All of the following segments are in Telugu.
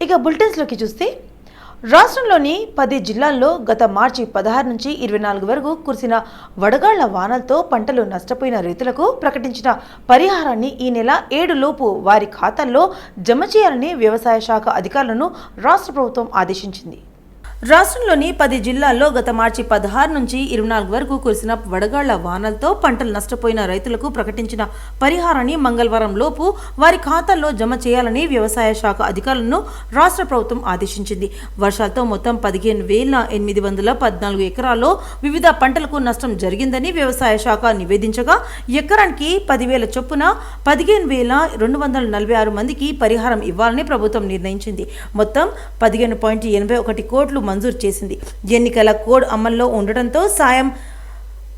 ఇక బులెటిన్స్లోకి చూస్తే రాష్ట్రంలోని పది జిల్లాల్లో గత మార్చి పదహారు నుంచి ఇరవై నాలుగు వరకు కురిసిన వడగాళ్ళ వానలతో పంటలు నష్టపోయిన రైతులకు ప్రకటించిన పరిహారాన్ని ఈ నెల ఏడులోపు వారి ఖాతాల్లో జమ చేయాలని వ్యవసాయ శాఖ అధికారులను రాష్ట్ర ప్రభుత్వం ఆదేశించింది. రాష్ట్రంలోని పది జిల్లాల్లో గత మార్చి పదహారు నుంచి ఇరవై నాలుగు వరకు కురిసిన వడగాళ్ళ వానలతో పంటలు నష్టపోయిన రైతులకు ప్రకటించిన పరిహారాన్ని మంగళవారం లోపు వారి ఖాతాల్లో జమ చేయాలని వ్యవసాయ శాఖ అధికారులను రాష్ట్ర ప్రభుత్వం ఆదేశించింది. వర్షాలతో మొత్తం పదిహేను వేల ఎనిమిది వందల పద్నాలుగు ఎకరాల్లో వివిధ పంటలకు నష్టం జరిగిందని వ్యవసాయ శాఖ నివేదించగా ఎకరానికి పదివేల చొప్పున పదిహేను వేల రెండు వందల నలభై ఆరు మందికి పరిహారం ఇవ్వాలని ప్రభుత్వం నిర్ణయించింది. మొత్తం పదిహేను పాయింట్ ఎనభై ఒకటి కోట్లు మంజూరు చేసింది. ఎన్నికల కోడ్ అమల్లో ఉండటంతో సాయం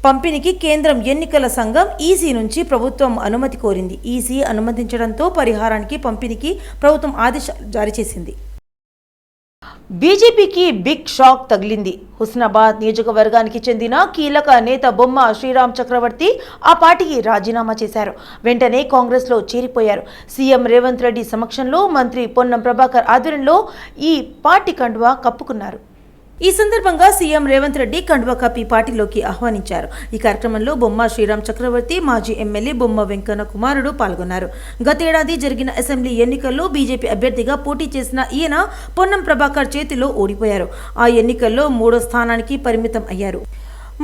పంపిణీకి కేంద్రం ఎన్నికల సంఘం ఈసీ నుంచి ప్రభుత్వం అనుమతి కోరింది. ఈసీ అనుమతించడంతో పరిహారానికి పంపిణీకి ప్రభుత్వం ఆదేశాలు జారీ చేసింది. బీజేపీకి బిగ్ షాక్ తగిలింది. హుస్నాబాద్ నియోజకవర్గానికి చెందిన కీలక నేత బొమ్మ శ్రీరామ్ చక్రవర్తి ఆ పార్టీకి రాజీనామా చేశారు. వెంటనే కాంగ్రెస్లో చేరిపోయారు. సీఎం రేవంత్ రెడ్డి సమక్షంలో మంత్రి పొన్నం ప్రభాకర్ ఆధ్వర్యంలో ఈ పార్టీ కండువా కప్పుకున్నారు. ఈ సందర్భంగా సీఎం రేవంత్ రెడ్డి కండువా కప్పి పార్టీలోకి ఆహ్వానించారు. ఈ కార్యక్రమంలో బొమ్మ శ్రీరామ్ చక్రవర్తి మాజీ ఎమ్మెల్యే బొమ్మ వెంకన్న కుమారుడు పాల్గొన్నారు. గతేడాది జరిగిన అసెంబ్లీ ఎన్నికల్లో బీజేపీ అభ్యర్థిగా పోటీ చేసిన ఈయన పొన్నం ప్రభాకర్ చేతిలో ఓడిపోయారు. ఆ ఎన్నికల్లో మూడో స్థానానికి పరిమితం అయ్యారు.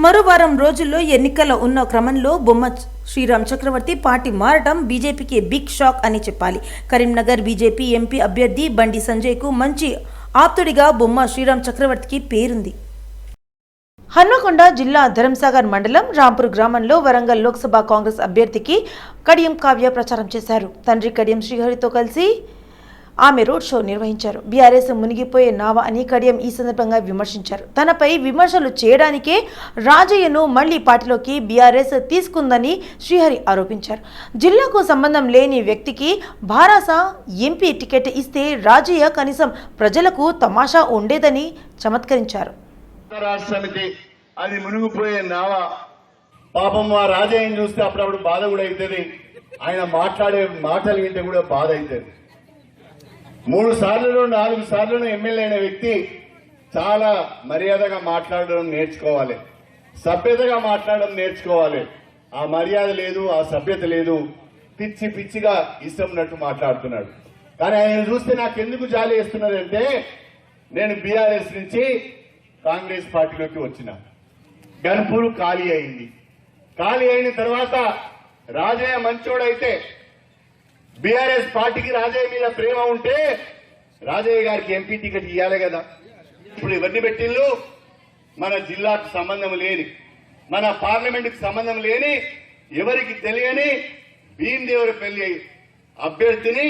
మరో వారం రోజుల్లో ఎన్నికల ఉన్న క్రమంలో బొమ్మ శ్రీరామ్ చక్రవర్తి పార్టీ మారటం బీజేపీకి బిగ్ షాక్ అని చెప్పాలి. కరీంనగర్ బీజేపీ ఎంపీ అభ్యర్థి బండి సంజయ్కు మంచి ఆప్తుడిగా బొమ్మ శ్రీరామ్ చక్రవర్తికి పేరుంది. హన్మకొండ జిల్లా ధరంసాగర్ మండలం రాంపూర్ గ్రామంలో వరంగల్ లోక్సభ కాంగ్రెస్ అభ్యర్థికి కడియం కావ్య ప్రచారం చేశారు. తండ్రి కడియం శ్రీహరితో కలిసి ఆమె రోడ్ షో నిర్వహించారు. బీఆర్ఎస్ మునిగిపోయే నావా అని కడియం ఈ సందర్భంగా విమర్శించారు. తనపై విమర్శలు చేయడానికే రాజయ్యను మళ్ళీ పార్టీలోకి బీఆర్ఎస్ తీసుకుందని శ్రీహరి ఆరోపించారు. జిల్లాకు సంబంధం లేని వ్యక్తికి భారాస ఎంపీ టికెట్ ఇస్తే రాజయ్య కనీసం ప్రజలకు తమాషా ఉండేదని చమత్కరించారు. అది మునిగిపోయే నావ. పాపం మా రాజయ్యని చూస్తే అప్పుడప్పుడు బాధ కూడా అవుతుంది ఆయన మాట్లాడే మాటలు వింటే కూడా బాధ అవుతుంది మూడు సార్లు నాలుగు సార్లు ఎమ్మెల్యే అయిన వ్యక్తి చాలా మర్యాదగా మాట్లాడడం నేర్చుకోవాలి. సభ్యతగా మాట్లాడడం నేర్చుకోవాలి. ఆ మర్యాద లేదు ఆ సభ్యత లేదు. పిచ్చి పిచ్చిగా ఇష్టంన్నట్టు మాట్లాడుతున్నాడు. కానీ ఆయన చూస్తే నాకు ఎందుకు జాలి వేస్తున్నదంటే నేను బీఆర్ఎస్ నుంచి కాంగ్రెస్ పార్టీలోకి వచ్చిన. గన్పూర్ ఖాళీ అయింది. ఖాళీ అయిన తర్వాత రాజయ్య మంచోడైతే బీఆర్ఎస్ పార్టీకి రాజయ్య మీద ప్రేమ ఉంటే రాజయ్య గారికి ఎంపీ టికెట్ ఇవ్వాలి కదా. ఇప్పుడు ఇవన్నీ పెట్టిళ్ళు మన జిల్లాకు సంబంధం లేని మన పార్లమెంట్కి సంబంధం లేని ఎవరికి తెలియని భీమదేవుడి పెళ్ళి అభ్యర్థిని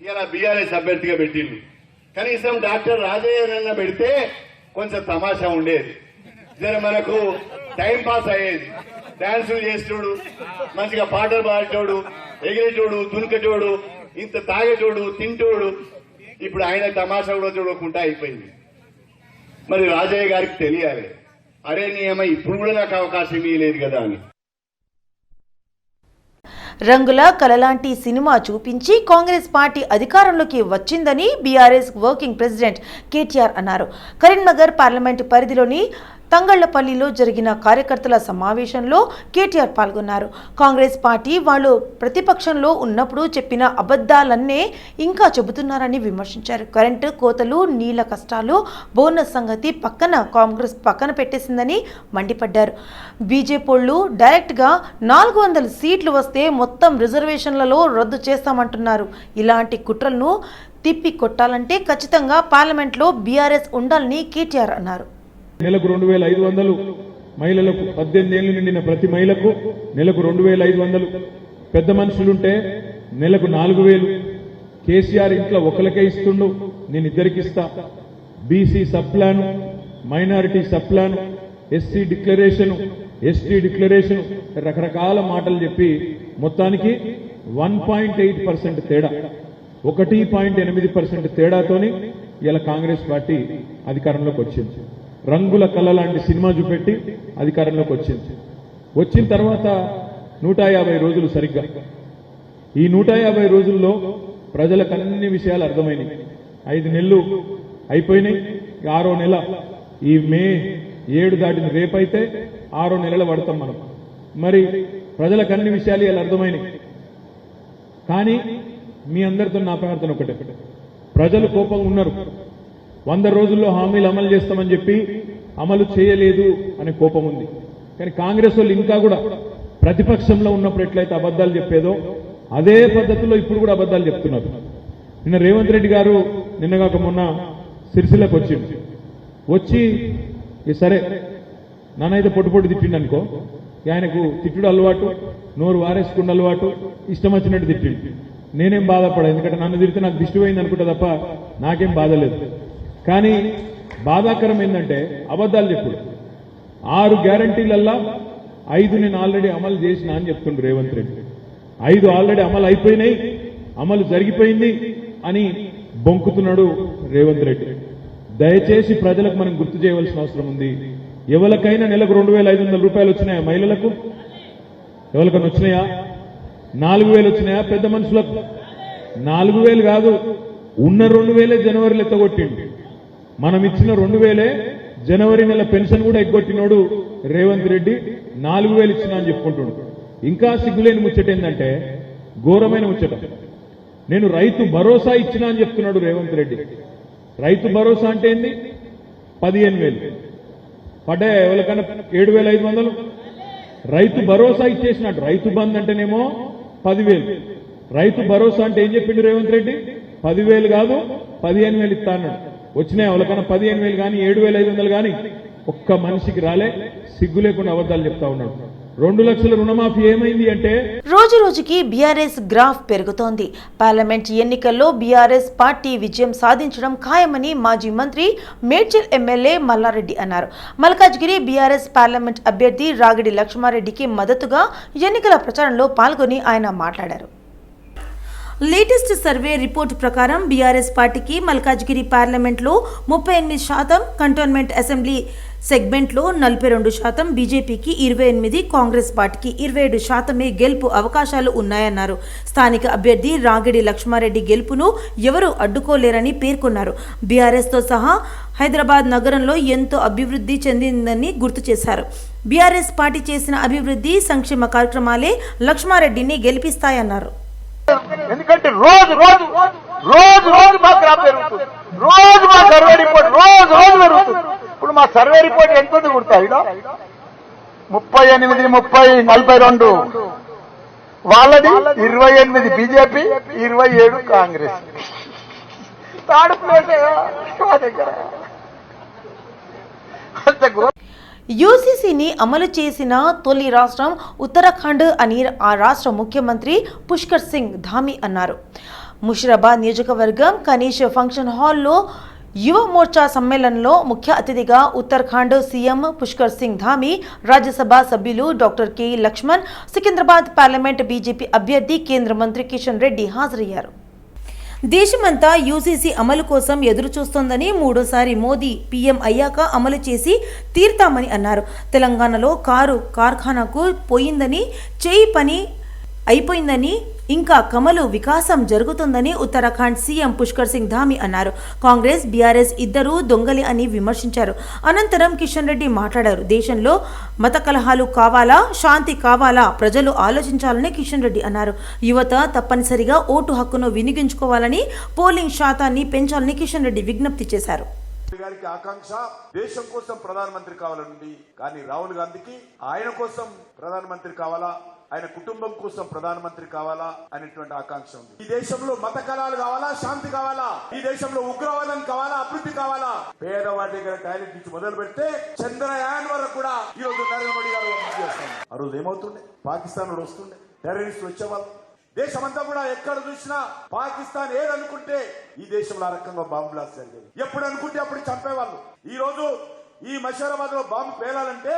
ఇలా బీఆర్ఎస్ అభ్యర్థిగా పెట్టిళ్ళు కనీసం డాక్టర్ రాజయ్య పెడితే కొంచెం తమాషా ఉండేది. జర మనకు టైం పాస్ అయ్యేది. డాన్సులు చేసేటోడు మంచిగా పాటలు పాడేటోడు ఎగిరేటోడు దునికటోడు ఇంత తాగేటోడు తింటోడు. ఇప్పుడు ఆయన తమాషా కూడా చూడకుండా అయిపోయింది. మరి రాజయ్య గారికి తెలియాలి. అరే నీ ఏమో ఇప్పుడు కూడా నాకు అవకాశం ఇవ్వలేదు కదా అని. రంగుల కలలాంటి సినిమా చూపించి కాంగ్రెస్ పార్టీ అధికారంలోకి వచ్చిందని బీఆర్ఎస్ వర్కింగ్ ప్రెసిడెంట్ కేటీఆర్ అన్నారు. కరీంనగర్ పార్లమెంటు పరిధిలోని తంగళ్ళపల్లిలో జరిగిన కార్యకర్తల సమావేశంలో కేటీఆర్ పాల్గొన్నారు. కాంగ్రెస్ పార్టీ వాళ్ళు ప్రతిపక్షంలో ఉన్నప్పుడు చెప్పిన అబద్ధాలన్నే ఇంకా చెబుతున్నారని విమర్శించారు. కరెంటు కోతలు నీళ్ళ కష్టాలు బోనస్ సంగతి పక్కన కాంగ్రెస్ పక్కన పెట్టేసిందని మండిపడ్డారు. బీజేపీలు డైరెక్ట్గా నాలుగు వందల సీట్లు వస్తే మొత్తం రిజర్వేషన్లలో రద్దు చేస్తామంటున్నారు. ఇలాంటి కుట్రలను తిప్పి కొట్టాలంటే ఖచ్చితంగా పార్లమెంట్లో బీఆర్ఎస్ ఉండాలని కేటీఆర్ అన్నారు. నెలకు రెండు వేల ఐదు వందలు మహిళలకు పద్దెనిమిది ఏళ్ళు నిండిన ప్రతి మహిళకు నెలకు రెండు వేల ఐదు వందలు. పెద్ద మనుషులుంటే నెలకు నాలుగు వేలు. కేసీఆర్ ఇంట్లో ఒకరికే ఇస్తుండు నేను ఇద్దరికి ఇస్తా. BC sub plan minority sub plan SC declaration ST declaration రకరకాల మాటలు చెప్పి మొత్తానికి వన్ పాయింట్ ఎయిట్ పర్సెంట్ తేడా. ఒకటి పాయింట్ ఎనిమిది పర్సెంట్ తేడాతోని ఇలా కాంగ్రెస్ పార్టీ అధికారంలోకి వచ్చింది. రంగుల కళ లాంటి సినిమా చూపెట్టి అధికారంలోకి వచ్చింది. వచ్చిన తర్వాత నూట యాభై రోజులు సరిగ్గా. ఈ నూట యాభై రోజుల్లో ప్రజలకు అన్ని విషయాలు అర్థమైనాయి ఐదు నెలలు అయిపోయినాయి. ఆరో నెల. ఈ మే ఏడు దాటిన రేపైతే ఆరో నెలలు పడతాం మనం. మరి ప్రజలకు అన్ని విషయాలు ఇలా అర్థమైనాయి కానీ మీ అందరితో నా ప్రార్థన ఒకటే. ప్రజలు కోపంగా ఉన్నారు. వంద రోజుల్లో హామీలు అమలు చేస్తామని చెప్పి అమలు చేయలేదు అనే కోపం ఉంది. కానీ కాంగ్రెస్ వాళ్ళు ఇంకా కూడా ప్రతిపక్షంలో ఉన్నప్పుడు ఎట్లయితే అబద్ధాలు చెప్పేదో అదే పద్ధతిలో ఇప్పుడు కూడా అబద్ధాలు చెప్తున్నారు. నిన్న రేవంత్ రెడ్డి గారు నిన్నగాక మొన్న సిరిసిల్లకు వచ్చింది వచ్చి సరే నానైతే పొట్టు పొట్టు తిట్టిండు అనుకో. ఆయనకు తిట్టుడు అలవాటు నోరు వారేసుకుండా అలవాటు ఇష్టం వచ్చినట్టు తిట్టిండు నేనేం బాధపడ ఎందుకంటే నన్ను తిడితే నాకు దిష్టి పోయింది అనుకుంటా తప్ప నాకేం బాధ లేదు. కానీ బాధాకరం ఏంటంటే అబద్ధాలు చెప్పుడు. ఆరు గ్యారంటీలల్లా ఐదు నేను ఆల్రెడీ అమలు చేసిన అని చెప్తుండ్రు రేవంత్ రెడ్డి. ఐదు ఆల్రెడీ అమలు అయిపోయినాయి అమలు జరిగిపోయింది అని బొంకుతున్నాడు రేవంత్ రెడ్డి. దయచేసి ప్రజలకు మనం గుర్తు చేయవలసిన అవసరం ఉంది. ఎవరికైనా నెలకు రెండు వేల ఐదు వందల రూపాయలు వచ్చినాయా మహిళలకు? ఎవరికైనా వచ్చినాయా? నాలుగు వేలు వచ్చినాయా పెద్ద మనుషులకు? నాలుగు వేలు కాదు ఉన్న రెండు వేలే జనవరిలో ఎత్తగొట్టిండి. మనం ఇచ్చిన రెండు వేలే జనవరి నెల పెన్షన్ కూడా ఎగ్గొట్టినోడు రేవంత్ రెడ్డి నాలుగు వేలు ఇచ్చినా అని చెప్పుకుంటున్నాడు ఇంకా సిగ్గులేని ముచ్చట ఏంటంటే ఘోరమైన ముచ్చట. నేను రైతు భరోసా ఇచ్చినా అని చెప్తున్నాడు రేవంత్ రెడ్డి. రైతు భరోసా అంటే ఏంది? పదిహేను వేలు. పడే ఎవరికైనా ఏడు వేల ఐదు వందలు? రైతు భరోసా ఇచ్చేసినట్టు. రైతు బంద్ అంటేనేమో పదివేలు. రైతు భరోసా అంటే ఏం చెప్పిండు రేవంత్ రెడ్డి? పదివేలు కాదు పదిహేను వేలు ఇస్తా అన్నాడు. వచ్చినాయి వాళ్ళకన్నా పదిహేను వేలు కానీ ఏడు వేల ఐదు వందలు కానీ ఒక్క మనిషికి రాలే సిగ్గు లేకుండా అబద్ధాలు చెప్తా ఉన్నాడు. రెండు లక్షల రుణమాఫీ ఏమైంది అంటే? రోజు రోజుకి బీఆర్ఎస్ గ్రాఫ్ పెరుగుతోంది. పార్లమెంట్ ఎన్నికల్లో బీఆర్ఎస్ పార్టీ విజయం సాధించడం ఖాయమని మాజీ మంత్రి మేడ్చల్ ఎమ్మెల్యే మల్లారెడ్డి అన్నారు. మల్కాజ్గిరి బీఆర్ఎస్ పార్లమెంట్ అభ్యర్థి రాగిడి లక్ష్మారెడ్డికి మద్దతుగా ఎన్నికల ప్రచారంలో పాల్గొని ఆయన మాట్లాడారు. లేటెస్ట్ సర్వే రిపోర్ట్ ప్రకారం బీఆర్ఎస్ పార్టీకి మల్కాజ్గిరి పార్లమెంట్లో ముప్పై ఎనిమిది శాతం కంటోన్మెంట్ అసెంబ్లీ సెగ్మెంట్లో నలభై రెండు శాతం బీజేపీకి ఇరవై ఎనిమిది కాంగ్రెస్ పార్టీకి ఇరవై ఏడు శాతమే గెలుపు అవకాశాలు ఉన్నాయన్నారు. స్థానిక అభ్యర్థి రాగిడి లక్ష్మారెడ్డి గెలుపును ఎవరూ అడ్డుకోలేరని పేర్కొన్నారు. బీఆర్ఎస్తో సహా హైదరాబాద్ నగరంలో ఎంతో అభివృద్ధి చెందిందని గుర్తు చేశారు. బీఆర్ఎస్ పార్టీ చేసిన అభివృద్ధి సంక్షేమ కార్యక్రమాలే లక్ష్మారెడ్డిని గెలిపిస్తాయన్నారు. ఎందుకంటే రోజు రోజు రోజు రోజు మా గ్రాఫ్ పెరుగుతుంది. రోజు మా సర్వే రిపోర్ట్ రోజు రోజు పెరుగుతుంది. ఇప్పుడు మా సర్వే రిపోర్ట్ ఎంత కుడతాయి ముప్పై ఎనిమిది ముప్పై నలభై రెండు. వాళ్ళది ఇరవై ఎనిమిది బీజేపీ ఇరవై ఏడు కాంగ్రెస్. థర్డ్ ప్లేస్ మా దగ్గర. అంత ఘోరం. యూసీసీని అమలు చేసిన తొలి రాష్ట్రం ఉత్తరాఖండ్ అని ఆ రాష్ట్ర ముఖ్యమంత్రి పుష్కర్ సింగ్ ధామి అన్నారు. ముషిరాబాద్ నియోజకవర్గం కనీష్ ఫంక్షన్ హాల్లో యువ మోర్చా సమ్మేళనంలో ముఖ్య అతిథిగా Uttarakhand CM Pushkar Singh Dhami Rajya Sabha doctor K Laxman Secunderabad parliament BJP అభ్యర్థి కేంద్ర మంత్రి కిషన్ రెడ్డి హాజరయ్యారు. దేశమంతా యూసీసీ అమలు కోసం ఎదురు చూస్తోందని మూడోసారి మోదీ పీఎం అయ్యాక అమలు చేసి తీర్తామని అన్నారు. తెలంగాణలో కారు కార్ఖానాకు పోయిందని చేయి పని అయిపోయిందని ఇంకా కమలు వికాసం జరుగుతుందని ఉత్తరాఖండ్ సీఎం పుష్కర్ సింగ్ ధామి అన్నారు. కాంగ్రెస్ బీఆర్ఎస్ ఇద్దరూ దొంగలి అని విమర్శించారు. అనంతరం కిషన్ రెడ్డి మాట్లాడారు. దేశంలో మత కలహాలు కావాలా శాంతి కావాలా ప్రజలు ఆలోచించాలని కిషన్ రెడ్డి అన్నారు. యువత తప్పనిసరిగా ఓటు హక్కును వినియోగించుకోవాలని పోలింగ్ శాతాన్ని పెంచాలని కిషన్ రెడ్డి విజ్ఞప్తి చేశారు. గారికి ఆకాంక్ష దేశం కోసం ప్రధానమంత్రి కావాలండి కానీ రాహుల్ గాంధీకి ఆయన కోసం ప్రధానమంత్రి కావాలా? ఆయన కుటుంబం కోసం ప్రధానమంత్రి కావాలా అనేటువంటి ఆకాంక్ష ఉంది. ఈ దేశంలో మత కళాలు కావాలా? శాంతి కావాలా? ఈ దేశంలో ఉగ్రవాదం కావాలా? అభివృద్ధి కావాలా? పేదవాడి దగ్గర టాయిలెట్ నుంచి మొదలు పెడితే చంద్రయాన్ వరకు కూడా ఈ రోజు నరేంద్ర మోడీ గారు ఆ రోజు ఏమవుతుండే? పాకిస్తాన్ వస్తుండే. టెర్రరిస్ట్ వచ్చేవాళ్ళు. దేశమంతా కూడా ఎక్కడ చూసినా పాకిస్తాన్ ఏదనుకుంటే ఈ దేశంలో ఆ రకంగా బాంబు బ్లాస్ట్ జరిగేది. ఎప్పుడు అనుకుంటే అప్పుడు చంపేవాళ్ళు. ఈ రోజు ఈ మషారాబాద్లో బాంబు పేలాలంటే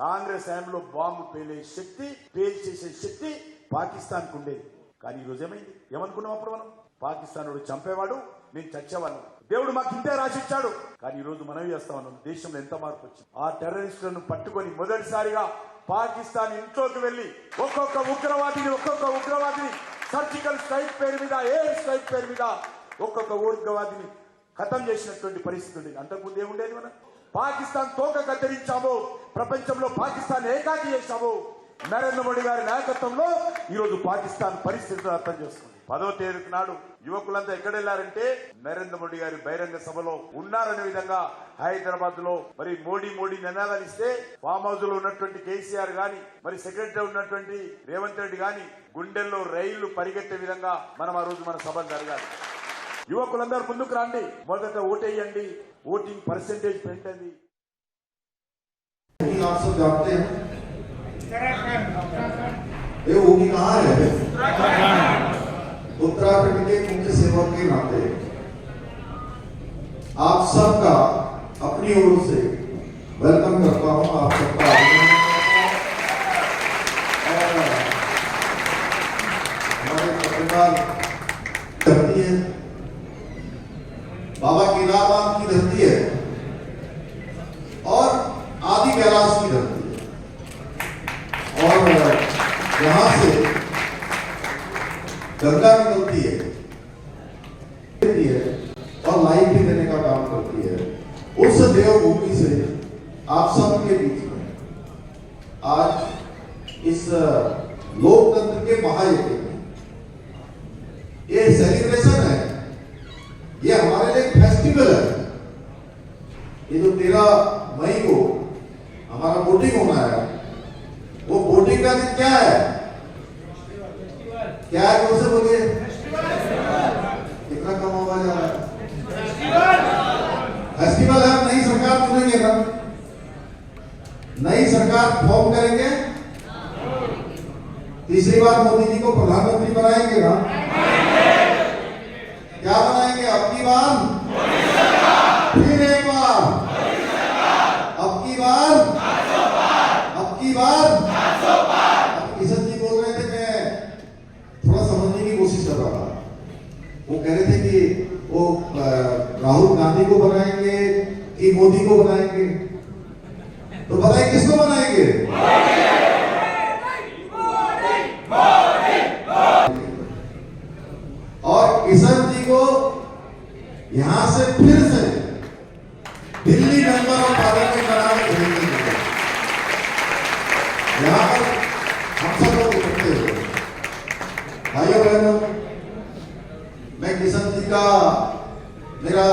కాంగ్రెస్ హయాంలో బాంబు పేలే శక్తి పేల్చేసే శక్తి పాకిస్తాన్కు ఉండేది కానీ ఈరోజు ఏమైంది? ఏమనుకున్నాం అప్పుడు మనం? పాకిస్తాన్ చంపేవాడు నేను చచ్చేవాళ్ళం. దేవుడు మాకు ఇంతే రాసిచ్చాడు. కానీ ఈ రోజు మనం చేస్తా ఉన్నాం దేశంలో ఎంత మార్పు వచ్చింది? ఆ టెర్రరిస్టులను పట్టుకొని మొదటిసారిగా పాకిస్తాన్ ఇంట్లోకి వెళ్ళి ఒక్కొక్క ఉగ్రవాదిని ఒక్కొక్క ఉగ్రవాదిని సర్జికల్ స్ట్రైక్ పేరు మీద ఎయిర్ స్ట్రైక్ పేరు మీద ఒక్కొక్క ఉగ్రవాదిని ఖతం చేసినటువంటి పరిస్థితి ఉండేది. అంతకుముందు ఏముండేది మనం పాకిస్తాన్ తోక కత్తిరించాము. ప్రపంచంలో పాకిస్తాన్ ఏకాకి చేశాము. నరేంద్ర మోడీ గారి నాయకత్వంలో ఈరోజు పాకిస్తాన్ పరిస్థితులు అర్థం చేసుకుంది. పదో తేదీ నాడు యువకులంతా ఎక్కడెళ్ళారంటే నరేంద్ర మోడీ గారి బహిరంగ సభలో ఉన్నారనే విధంగా హైదరాబాద్లో మరి మోడీ మోడీ నినాదాలు ఇస్తే ఫామ్ హౌస్లో ఉన్నటువంటి కేసీఆర్ గాని మరి సెక్రటరీ ఉన్నటువంటి రేవంత్ రెడ్డి గాని గుండెల్లో రైళ్ళు పరిగెత్తే విధంగా మనం ఆ రోజు మన సభ జరగాలి. యువకులందరూ ముందుకు రండి. మొదట ఓటేయండి. ఓటింగ్ పర్సెంటేజ్ పెంచండి वोटिंग आप सब जानते हैं ये वोटिंग कहाँ है उत्तराखंड के मुख्य सेवक के नाते आप सबका अपनी ओर से वेलकम करता हूं आप सबका अभिनंदन करता हूं। और हमारे पत्रकार यहाँ से गंगा निकलती है देती है और लाइफ भी देने का काम करती है उस देवभूमि से आप सबके बीच में आज इस लोकतंत्र के महायज्ञ में ये सेलिब्रेशन है ये हमारे लिए एक फेस्टिवल है ये जो तेरह मई को हमारा वोटिंग होना है वो वोटिंग का दिन क्या है क्या है ज़ोर से बोलिए कितना कम आवाज़ आ रहा है फेस्टिवल है हम नई सरकार चुनेंगे ना नई सरकार फॉर्म करेंगे तीसरी बार मोदी जी को प्रधानमंत्री बनाएँगे ना? क्या बनाएँगे? अब की बार? फिर एक बार। अब की बार? अब की बार किशन जी बोल रहे थे, मैं थोड़ा समझने की कोशिश कर रहा था। वो कह रहे थे कि वो राहुल गांधी को बनाएँगे कि मोदी को बनाएँगे। मैं किशन जी का मेरा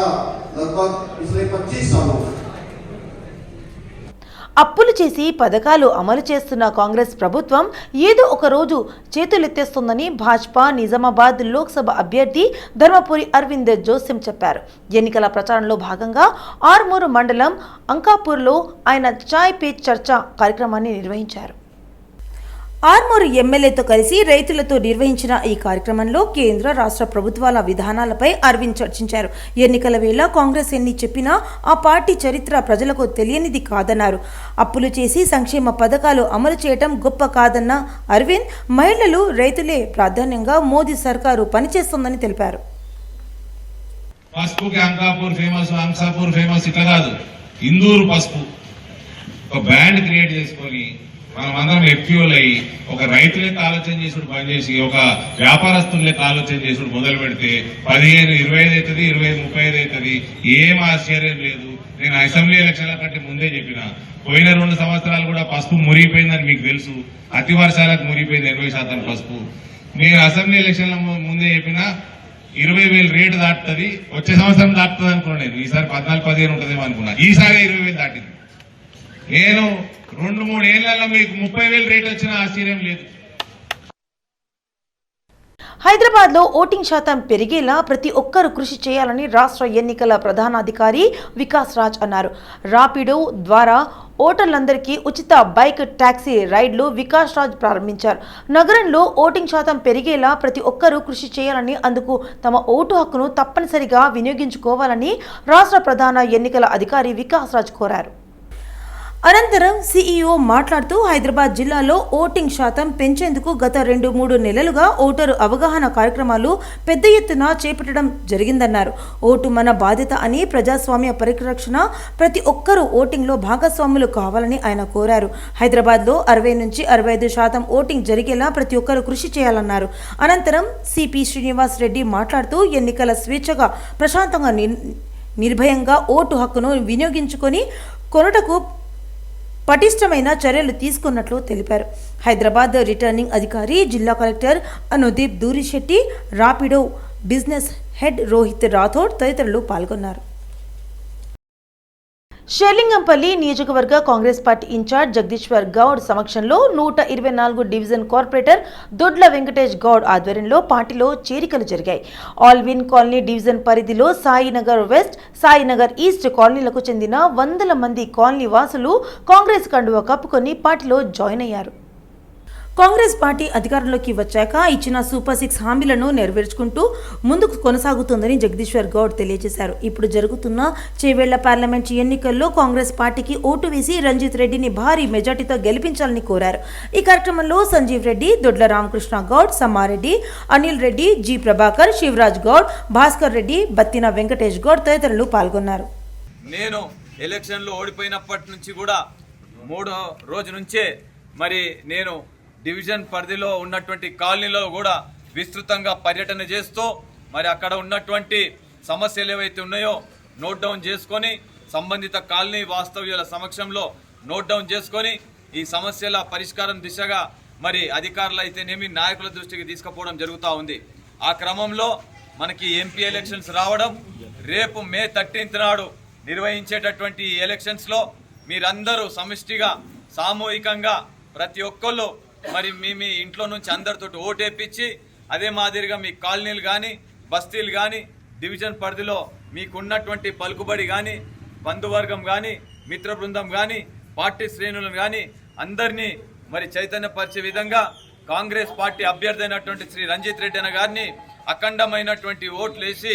लगभग पिछले 25 सालों से అప్పులు చేసి పథకాలు అమలు చేస్తున్న కాంగ్రెస్ ప్రభుత్వం ఏదో ఒక రోజు చేతులెత్తేస్తుందని భాజపా నిజామాబాద్ లోక్సభ అభ్యర్థి ధర్మపురి అరవింద్ జోస్యం చెప్పారు ఎన్నికల ప్రచారంలో భాగంగా ఆర్మూరు మండలం అంకాపూర్లో ఆయన చాయ్ పే చర్చ కార్యక్రమాన్ని నిర్వహించారు ఆర్మూరు ఎమ్మెల్యేతో కలిసి రైతులతో నిర్వహించిన ఈ కార్యక్రమంలో కేంద్ర రాష్ట్ర ప్రభుత్వాల విధానాలపై అరవింద్ చర్చించారు. ఎన్నికల వేళ కాంగ్రెస్ ఎన్ని చెప్పినా ఆ పార్టీ చరిత్ర ప్రజలకు తెలియనిది కాదన్నారు. అప్పులు చేసి సంక్షేమ పథకాలు అమలు చేయటం గొప్ప కాదన్న అరవింద్ మహిళలు రైతులే ప్రాధాన్యంగా మోదీ సర్కారు పనిచేస్తోందని తెలిపారు. పసుపుకి అంకాపూర్ ఫేమస్ అంసాపూర్ ఫేమస్ ఇట్లా కాదు. ఇందూరు పసుపు. ఒక బ్యాండ్ క్రియేట్ చేసుకొని మనం అందరం ఎఫ్యూల్ అయ్యి ఒక రైతు లెక్క ఆలోచన చేసుడు పనిచేసి ఒక వ్యాపారస్తుల లెక్క ఆలోచన చేసుడు మొదలు పెడితే పదిహేను ఇరవై ఐదు అవుతుంది ఇరవై ఐదు ముప్పై ఐదు అవుతుంది ఏం ఆశ్చర్యం లేదు. నేను అసెంబ్లీ ఎలక్షన్ల కంటే ముందే చెప్పిన పోయిన రెండు సంవత్సరాలు కూడా పసుపు మురిగిపోయిందని మీకు తెలుసు. అతి వర్షాలకు మురిగిపోయింది ఎనభై శాతం పసుపు. నేను అసెంబ్లీ ఎలక్షన్ల ముందే చెప్పిన ఇరవై వేలు రేటు దాటుతుంది వచ్చే సంవత్సరం దాటుతుంది అనుకున్నాను నేను. ఈసారి పద్నాలుగు పదిహేను ఉంటుందేమో అనుకున్నా. ఈసారి ఇరవై వేలు దాటింది. నేను రెండు మూడు ఏళ్ళలో మీకు ముప్పై వేలు రేట్ వచ్చిన ఆశ్చర్యం లేదు. హైదరాబాద్లో ఓటింగ్ శాతం పెరిగేలా ప్రతి ఒక్కరూ కృషి చేయాలని రాష్ట్ర ఎన్నికల ప్రధానాధికారి వికాస్ రాజ్ అన్నారు. రాపిడో ద్వారా ఓటర్లందరికీ ఉచిత బైక్ ట్యాక్సీ రైడ్లు వికాస్ రాజ్ ప్రారంభించారు. నగరంలో ఓటింగ్ శాతం పెరిగేలా ప్రతి ఒక్కరూ కృషి చేయాలని అందుకు తమ ఓటు హక్కును తప్పనిసరిగా వినియోగించుకోవాలని రాష్ట్ర ప్రధాన ఎన్నికల అధికారి వికాస్ రాజ్ కోరారు. అనంతరం సీఈఓ మాట్లాడుతూ హైదరాబాద్ జిల్లాలో ఓటింగ్ శాతం పెంచేందుకు గత రెండు మూడు నెలలుగా ఓటరు అవగాహన కార్యక్రమాలు పెద్ద ఎత్తున చేపట్టడం జరిగిందన్నారు. ఓటు మన బాధ్యత అని ప్రజాస్వామ్య పరిరక్షణ ప్రతి ఒక్కరూ ఓటింగ్లో భాగస్వాములు కావాలని ఆయన కోరారు. హైదరాబాద్లో అరవై నుంచి అరవై ఐదు శాతం ఓటింగ్ జరిగేలా ప్రతి ఒక్కరూ కృషి చేయాలన్నారు. అనంతరం సిపి శ్రీనివాస్ రెడ్డి మాట్లాడుతూ ఎన్నికల స్వేచ్ఛగా ప్రశాంతంగా నిర్భయంగా ఓటు హక్కును వినియోగించుకొని కొనుటకు పటిష్టమైన చర్యలు తీసుకున్నట్లు తెలిపారు. హైదరాబాద్ రిటర్నింగ్ అధికారి జిల్లా collector Anudeep Durishetty Rapido business head Rohit Rathod తదితరులు పాల్గొన్నారు. షెర్లింగంపల్లి నియోజకవర్గ కాంగ్రెస్ పార్టీ ఇన్ఛార్జ్ జగదీశ్వర్ గౌడ్ సమక్షంలో నూట ఇరవై నాలుగు డివిజన్ కార్పొరేటర్ దొడ్ల వెంకటేష్ గౌడ్ ఆధ్వర్యంలో పార్టీలో చేరికలు జరిగాయి. ఆల్విన్ కాలనీ డివిజన్ పరిధిలో సాయినగర్ వెస్ట్ సాయినగర్ ఈస్ట్ కాలనీలకు చెందిన వందల మంది కాలనీ వాసులు కాంగ్రెస్ కండువా కప్పుకొని పార్టీలో జాయిన్ అయ్యారు. కాంగ్రెస్ పార్టీ అధికారంలోకి వచ్చాక ఇచ్చిన సూపర్ సిక్స్ హామీలను నెరవేర్చుకుంటూ ముందుకు కొనసాగుతుందని జగదీశ్వర్ గౌడ్ తెలియజేశారు. ఇప్పుడు జరుగుతున్న చేవేళ్ళ పార్లమెంట్ ఎన్నికల్లో కాంగ్రెస్ పార్టీకి ఓటు వేసి రంజిత్ రెడ్డిని భారీ మెజార్టీతో గెలిపించాలని కోరారు. ఈ కార్యక్రమంలో సంజీవ్ రెడ్డి దొడ్ల రామకృష్ణ గౌడ్ సమ్మారెడ్డి అనిల్ రెడ్డి జి ప్రభాకర్ శివరాజ్ గౌడ్ భాస్కర్ రెడ్డి బత్తిన వెంకటేష్ గౌడ్ తదితరులు పాల్గొన్నారు. నేను ఎలక్షన్లో ఓడిపోయినప్పటి నుంచి కూడా మూడో రోజు నుంచే మరి నేను డివిజన్ పరిధిలో ఉన్నటువంటి కాలనీలో కూడా విస్తృతంగా పర్యటన చేస్తూ మరి అక్కడ ఉన్నటువంటి సమస్యలు ఏవైతే ఉన్నాయో నోట్ డౌన్ చేసుకొని సంబంధిత కాలనీ వాస్తవ్యుల సమక్షంలో నోట్ డౌన్ చేసుకొని ఈ సమస్యల పరిష్కారం దిశగా మరి అధికారులు అయితేనేమి నాయకుల దృష్టికి తీసుకుపోవడం జరుగుతూ ఉంది. ఆ క్రమంలో మనకి ఎంపీ ఎలక్షన్స్ రావడం రేపు మే థర్టీన్త్ నాడు నిర్వహించేటటువంటి ఈ ఎలక్షన్స్లో మీరందరూ సమిష్టిగా సామూహికంగా ప్రతి ఒక్కళ్ళు మరి మీ మీ ఇంట్లో నుంచి అందరితో ఓటేపించి అదే మాదిరిగా మీ కాలనీలు కానీ బస్తీలు కానీ డివిజన్ పరిధిలో మీకున్నటువంటి పలుకుబడి కానీ బంధువర్గం కానీ మిత్ర బృందం కానీ పార్టీ శ్రేణులను కానీ అందరినీ మరి చైతన్యపరిచే విధంగా కాంగ్రెస్ పార్టీ అభ్యర్థి అయినటువంటి శ్రీ రంజిత్ రెడ్డి అన్న గారిని అఖండమైనటువంటి ఓట్లు వేసి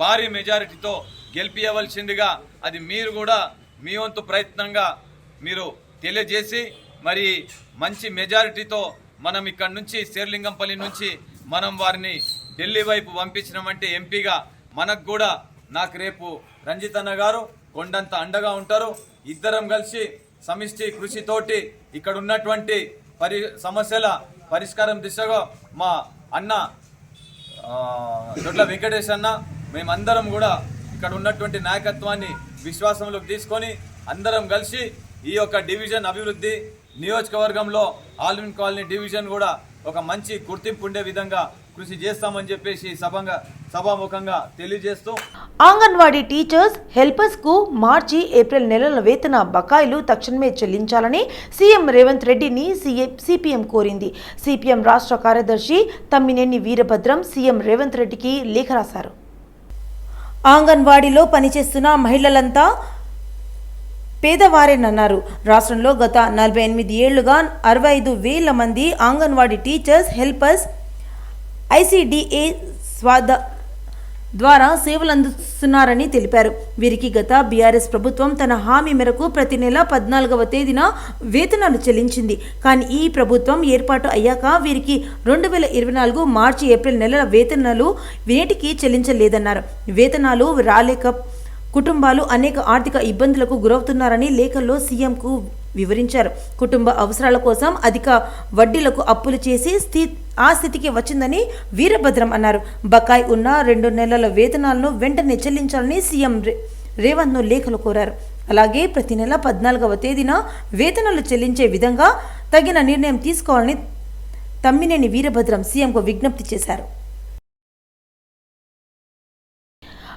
భారీ మెజారిటీతో గెలిపియవలసిందిగా అది మీరు కూడా మీ వంతు ప్రయత్నంగా మీరు తెలియజేసి మరి మంచి మెజారిటీతో మనం ఇక్కడ నుంచి శేర్లింగంపల్లి నుంచి మనం వారిని ఢిల్లీ వైపు పంపించినామంటే ఎంపీగా మనకు కూడా నాకు రేపు రంజితన్న గారు కొండంత అండగా ఉంటారు. ఇద్దరం కలిసి సమిష్టి కృషితోటి ఇక్కడ ఉన్నటువంటి పరి సమస్యల పరిష్కారం దిశగా మా అన్న దొడ్ల వెంకటేష్ అన్న మేమందరం కూడా ఇక్కడ ఉన్నటువంటి నాయకత్వాన్ని విశ్వాసంలోకి తీసుకొని అందరం కలిసి ఈ యొక్క డివిజన్ అభివృద్ధి నియోజకవర్గంలో ఆల్విన్ కాలనీ డివిజన్ కూడా ఒక మంచి గుర్తింపు ఉండే విధంగా కృషి చేస్తామని చెప్పేసి సభంగా సభాముఖంగా తెలియజేస్తూ అంగన్వాడీ టీచర్స్ హెల్పర్స్కు మార్చి ఏప్రిల్ నెలల వేతన బకాయిలు తక్షణమే చెల్లించాలని సీఎం రేవంత్ రెడ్డిని సిపిఎం కోరింది. సిపిఎం రాష్ట్ర కార్యదర్శి తమ్మినేని వీరభద్రం సీఎం రేవంత్ రెడ్డికి లేఖ రాశారు. అంగన్వాడీలో పనిచేస్తున్న మహిళలంతా పేదవారేనన్నారు. రాష్ట్రంలో గత నలభై ఎనిమిది ఏళ్ళుగా అరవై ఐదు వేల మంది అంగన్వాడీ టీచర్స్ హెల్పర్స్ ఐసిడిఏ స్వాద ద్వారా సేవలు అందిస్తున్నారని తెలిపారు. వీరికి గత బీఆర్ఎస్ ప్రభుత్వం తన హామీ మేరకు ప్రతి నెల పద్నాలుగవ తేదీన వేతనాలు చెల్లించింది. కానీ ఈ ప్రభుత్వం ఏర్పాటు అయ్యాక వీరికి రెండు వేల ఇరవై నాలుగు మార్చి ఏప్రిల్ నెలల వేతనాలు వేటికి చెల్లించలేదన్నారు. వేతనాలు రాలేక కుటుంబాలు అనేక ఆర్థిక ఇబ్బందులకు గురవుతున్నారని లేఖల్లో సీఎంకు వివరించారు. కుటుంబ అవసరాల కోసం అధిక వడ్డీలకు అప్పులు చేసి స్థి ఆ స్థితికి వచ్చిందని వీరభద్రం అన్నారు. బకాయి ఉన్న రెండు నెలల వేతనాలను వెంటనే చెల్లించాలని సీఎం రే రేవంత్ను లేఖలు కోరారు. అలాగే ప్రతి నెల పద్నాలుగవ తేదీన వేతనాలు చెల్లించే విధంగా తగిన నిర్ణయం తీసుకోవాలని తమ్మినేని వీరభద్రం సీఎంకు విజ్ఞప్తి చేశారు.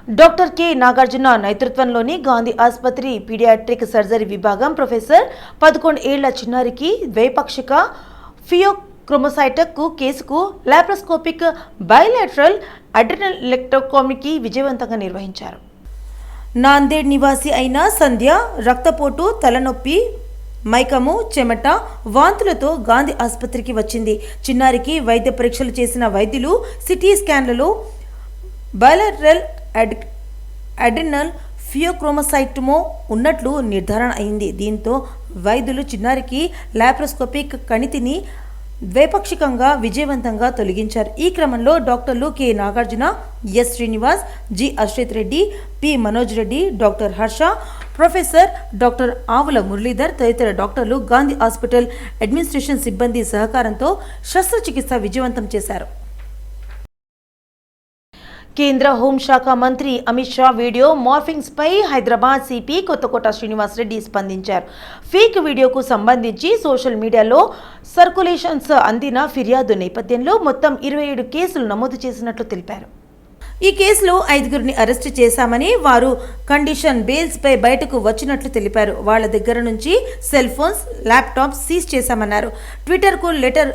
డాక్టర్ కె నాగార్జున నేతృత్వంలోని గాంధీ ఆసుపత్రి పీడియాట్రిక్ సర్జరీ విభాగం ప్రొఫెసర్ పదకొండు ఏళ్ళ చిన్నారికి ద్వైపాక్షిక ఫియోక్రోమోసైటక్ కేసుకు లాప్రోస్కోపిక్ బయోలాటరల్ అడ్రినల్ ఎలక్ట్రోకామికి విజయవంతంగా నిర్వహించారు. నాందేడ్ నివాసి అయిన సంధ్య రక్తపోటు తలనొప్పి మైకము చెమట వాంతులతో గాంధీ ఆసుపత్రికి వచ్చింది. చిన్నారికి వైద్య పరీక్షలు చేసిన వైద్యులు సిటీ స్కాన్లలో బయోలాటరల్ అడ్ అడినల్ ఫియోక్రోమసైటమో ఉన్నట్లు నిర్ధారణ అయింది. దీంతో వైద్యులు చిన్నారికి లాప్రోస్కోపిక్ కణితిని ద్వైపాక్షికంగా విజయవంతంగా తొలగించారు. ఈ క్రమంలో డాక్టర్లు K. Nagarjuna S. Srinivas G. Ashrith Reddy P. Manoj Reddy doctor Harsha professor doctor Avula Muralidhar తదితర డాక్టర్లు గాంధీ హాస్పిటల్ అడ్మినిస్ట్రేషన్ సిబ్బంది సహకారంతో శస్త్రచికిత్స విజయవంతం చేశారు. కేంద్ర హోంశాఖ మంత్రి అమిత్ షా వీడియో మార్ఫింగ్స్ పై హైదరాబాద్ సిపి కొత్తకోట శ్రీనివాస్ రెడ్డి స్పందించారు. ఫేక్ వీడియోకు సంబంధించి సోషల్ మీడియాలో సర్కులేషన్స్ అందిన ఫిర్యాదు నేపథ్యంలో మొత్తం ఇరవై ఏడు కేసులు నమోదు చేసినట్లు తెలిపారు. ఈ కేసులో ఐదుగురిని అరెస్టు చేశామని వారు కండిషన్ బెయిల్స్ పై బయటకు వచ్చినట్లు తెలిపారు. వాళ్ళ దగ్గర నుంచి సెల్ ఫోన్స్ ల్యాప్టాప్స్ సీజ్ చేశామన్నారు. ట్విట్టర్కు లెటర్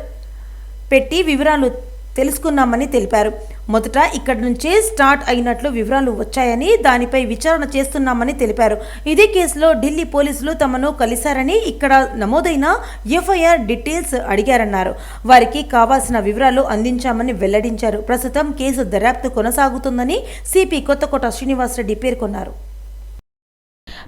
పెట్టి వివరాలు తెలుసుకున్నామని తెలిపారు. మొదట ఇక్కడి నుంచే స్టార్ట్ అయినట్లు వివరాలు వచ్చాయని దానిపై విచారణ చేస్తున్నామని తెలిపారు. ఇదే కేసులో ఢిల్లీ పోలీసులు తమను కలిశారని ఇక్కడ నమోదైన ఎఫ్ఐఆర్ డీటెయిల్స్ అడిగారన్నారు. వారికి కావాల్సిన వివరాలు అందించామని వెల్లడించారు. ప్రస్తుతం కేసు దర్యాప్తు కొనసాగుతుందని సిపి కొత్తకోట శ్రీనివాసరెడ్డి పేర్కొన్నారు.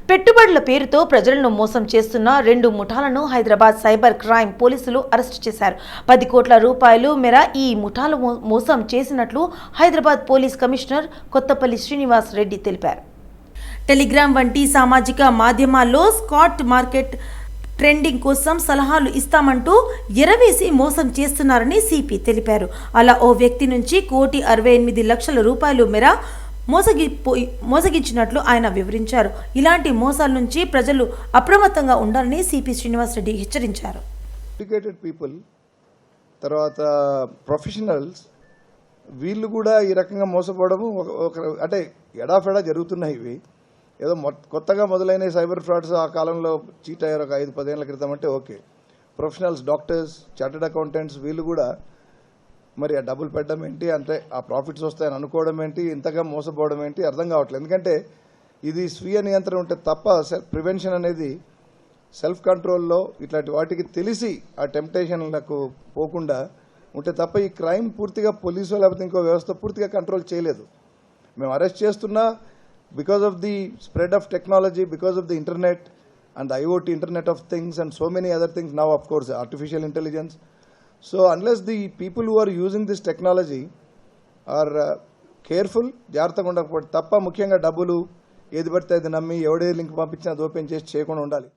పెట్టుబడుల పేరుతో ప్రజలను మోసం చేస్తున్న రెండు ముఠాలను హైదరాబాద్ సైబర్ క్రైమ్ పోలీసులు అరెస్టు చేశారు. పది కోట్ల రూపాయలు మేర ఈ ముఠాలు మోసం చేసినట్లు హైదరాబాద్ పోలీస్ కమిషనర్ కొత్తపల్లి శ్రీనివాస్ రెడ్డి తెలిపారు. టెలిగ్రామ్ వంటి సామాజిక మాధ్యమాల్లో స్కాట్ మార్కెట్ ట్రెండింగ్ కోసం సలహాలు ఇస్తామంటూ ఎరవేసి మోసం చేస్తున్నారని సిపి తెలిపారు. అలా ఓ వ్యక్తి నుంచి కోటి అరవై ఎనిమిది లక్షల రూపాయలు మేర మోసగిపోయి మోసగించినట్లు ఆయన వివరించారు. ఇలాంటి మోసాల నుంచి ప్రజలు అప్రమత్తంగా ఉండాలని సిపి శ్రీనివాసరెడ్డి హెచ్చరించారు. ఎడ్యుకేటెడ్ పీపుల్ తర్వాత ప్రొఫెషనల్స్ వీళ్ళు కూడా ఈ రకంగా మోసపోవడము ఒక- ఒక అంటే ఎడాఫెడా జరుగుతున్నాయి ఇవి. ఏదో కొత్తగా మొదలైన సైబర్ ఫ్రాడ్స్ ఆ కాలంలో చీట్ అయ్యారు ఒక ఐదు పదేళ్ళ క్రితం అంటే okay. Professionals doctors chartered accountants వీళ్ళు కూడా మరి ఆ డబ్బులు పెట్టడం ఏంటి? అంటే ఆ ప్రాఫిట్స్ వస్తాయని అనుకోవడం ఏంటి? ఇంతగా మోసపోవడం ఏంటి? అర్థం కావట్లేదు. ఎందుకంటే ఇది స్వీయ నియంత్రణ ఉంటే తప్ప ప్రివెన్షన్ అనేది సెల్ఫ్ కంట్రోల్లో ఇట్లాంటి వాటికి తెలిసి ఆ టెంప్టేషన్లకు పోకుండా ఉంటే తప్ప ఈ క్రైమ్ పూర్తిగా పోలీసు లేకపోతే ఇంకో వ్యవస్థ పూర్తిగా కంట్రోల్ చేయలేదు. మేము అరెస్ట్ చేస్తున్నా because of the spread of technology because of the internet and IoT internet of things and so many other things. Now of course artificial intelligence so unless the people who are using this technology are careful జాగ్రత్తగా ఉండకపోతే తప్ప ముఖ్యంగా డబ్బులు ఏది పడితే అది నమ్మి ఎవడే లింక్ పంపించినా అది ఓపెన్ చేసి చేయకుండా ఉండాలి.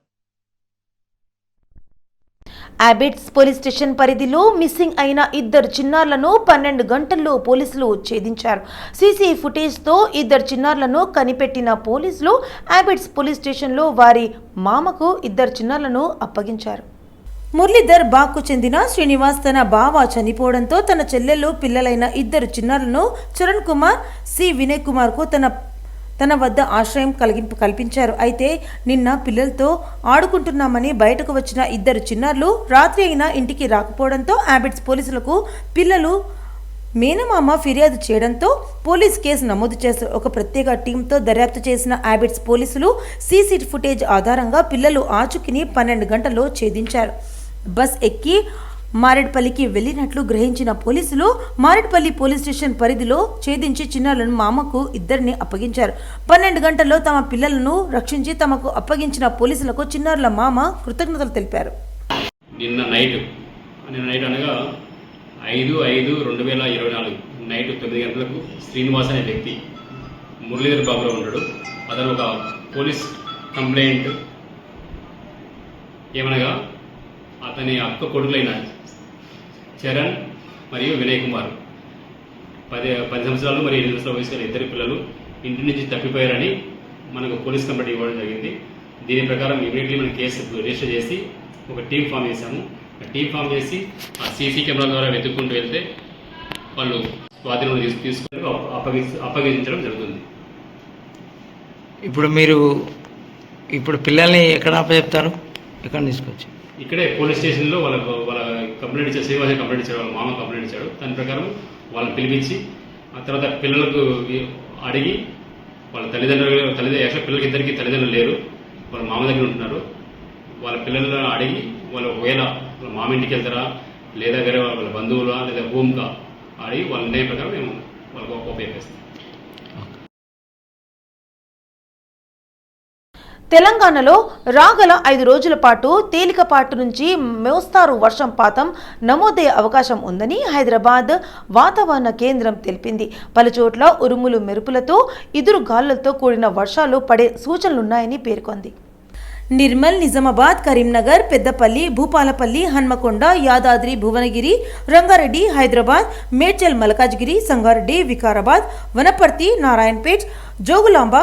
అబిట్స్ పోలీస్ స్టేషన్ పరిధిలో మిస్సింగ్ అయిన ఇద్దరు చిన్నారులను పన్నెండు గంటల్లో పోలీసులు ఛేదించారు. సీసీ ఫుటేజ్తో ఇద్దరు చిన్నారులను కనిపెట్టిన పోలీసులు అబిట్స్ పోలీస్ స్టేషన్లో వారి మామకు ఇద్దరు చిన్నారులను అప్పగించారు. మురళీధర్ బాగ్కు చెందిన శ్రీనివాస్ తన బావ చనిపోవడంతో తన చెల్లెలు పిల్లలైన ఇద్దరు చిన్నారులను చరణ్ కుమార్ సి. వినయ్ కుమార్కు తన తన వద్ద ఆశ్రయం కలిగింపు కల్పించారు. అయితే నిన్న పిల్లలతో ఆడుకుంటున్నామని బయటకు వచ్చిన ఇద్దరు చిన్నారులు రాత్రి అయినా ఇంటికి రాకపోవడంతో యాబిట్స్ పోలీసులకు పిల్లలు మేనమామ ఫిర్యాదు చేయడంతో పోలీస్ కేసు నమోదు చేశారు. ఒక ప్రత్యేక టీంతో దర్యాప్తు చేసిన యాబిట్స్ పోలీసులు సీసీ ఫుటేజ్ ఆధారంగా పిల్లలు ఆచుకిని పన్నెండు గంటల్లో ఛేదించారు. బస్ ఎక్కి మారేడ్పల్లికి వెళ్ళినట్లు గ్రహించిన పోలీసులు మారేడ్పల్లి పోలీస్ స్టేషన్ పరిధిలో ఛేదించి చిన్నారులను మామకు ఇద్దరిని అప్పగించారు. పన్నెండు గంటల్లో తమ పిల్లలను రక్షించి తమకు అప్పగించిన పోలీసులకు చిన్నారుల మామ కృతజ్ఞతలు తెలిపారు. నిన్న నైట్ నిన్న నైట్ అనగా ఐదు ఐదు రెండు వేల ఇరవై నాలుగు నైట్ తొమ్మిది గంటలకు శ్రీనివాస్ అనే వ్యక్తి మురళీధర్ బాబులో ఉన్నాడు. అతను ఒక పోలీస్ కంప్లైంట్ ఏమనగా అతని అక్క కొడుకులైన చరణ్ మరియు వినయ్ కుమార్. పది పది సంవత్సరాలు మరియు ఎనిమిది సంవత్సరాల వయసు గల ఇద్దరు పిల్లలు ఇంటి నుంచి తప్పిపోయారని మనకు పోలీస్ కంప్లైంట్ ఇవ్వడం జరిగింది. దీని ప్రకారం ఇమీడియట్లీ మనం కేసు రిజిస్టర్ చేసి ఒక టీం ఫామ్ చేశాము. ఆ టీం ఫామ్ చేసి ఆ సీసీ కెమెరా ద్వారా వెతుక్కుంటూ వెళ్తే వాళ్ళు స్వాధీనంలో తీసుకు తీసుకొని అప్ప- అప్పగించడం జరుగుతుంది. ఇప్పుడు మీరు ఇప్పుడు పిల్లల్ని ఎక్కడ అప్పచెప్తారు ఎక్కడ తీసుకొచ్చి ఇక్కడే పోలీస్ స్టేషన్లో వాళ్ళకు వాళ్ళ కంప్లైంట్ ఇచ్చారు శ్రీవాస కంప్లైంట్ ఇచ్చారు వాళ్ళ మామ కంప్లైంట్ ఇచ్చాడు దాని ప్రకారం వాళ్ళని పిలిపించి ఆ తర్వాత పిల్లలకు అడిగి వాళ్ళ తల్లిదండ్రులు తల్లిదండ్రులు యాక్చువల్ పిల్లలకి ఇద్దరికి తల్లిదండ్రులు లేరు వాళ్ళ మామ దగ్గర ఉంటున్నారు. వాళ్ళ పిల్లలను అడిగి వాళ్ళు ఒకవేళ వాళ్ళ మామ ఇంటికి వెళ్తారా లేదా వేరే వాళ్ళ బంధువులా లేదా హోమ్కా అడిగి వాళ్ళ నిర్ణయం ప్రకారం మేము వాళ్ళకు ఉపయోగిస్తాం తెలంగాణలో రాగల ఐదు రోజుల పాటు తేలికపాటు నుంచి మోస్తారు వర్షంపాతం నమోదయ్యే అవకాశం ఉందని హైదరాబాద్ వాతావరణ కేంద్రం తెలిపింది. పలుచోట్ల ఉరుములు మెరుపులతో ఎదురు గాలులతో కూడిన వర్షాలు పడే సూచనలున్నాయని పేర్కొంది. నిర్మల్ నిజామాబాద్ కరీంనగర్ పెద్దపల్లి భూపాలపల్లి హన్మకొండ యాదాద్రి భువనగిరి రంగారెడ్డి హైదరాబాద్ మేడ్చల్ మల్కాజ్గిరి సంగారెడ్డి వికారాబాద్ వనపర్తి నారాయణపేట్ జోగులాంబ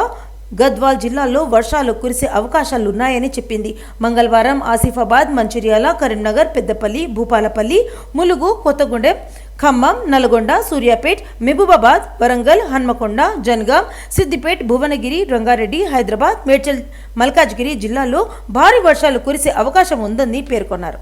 గద్వాల్ జిల్లాల్లో వర్షాలు కురిసే అవకాశాలున్నాయని చెప్పింది. మంగళవారం ఆసిఫాబాద్ మంచిర్యాల కరీంనగర్ పెద్దపల్లి భూపాలపల్లి ములుగు కొత్తగూడెం ఖమ్మం నల్గొండ సూర్యాపేట్ మహబూబాబాద్ వరంగల్ హన్మకొండ జన్గాం సిద్దిపేట్ భువనగిరి రంగారెడ్డి హైదరాబాద్ మేడ్చల్ మల్కాజ్గిరి జిల్లాల్లో భారీ వర్షాలు కురిసే అవకాశం ఉందని పేర్కొన్నారు.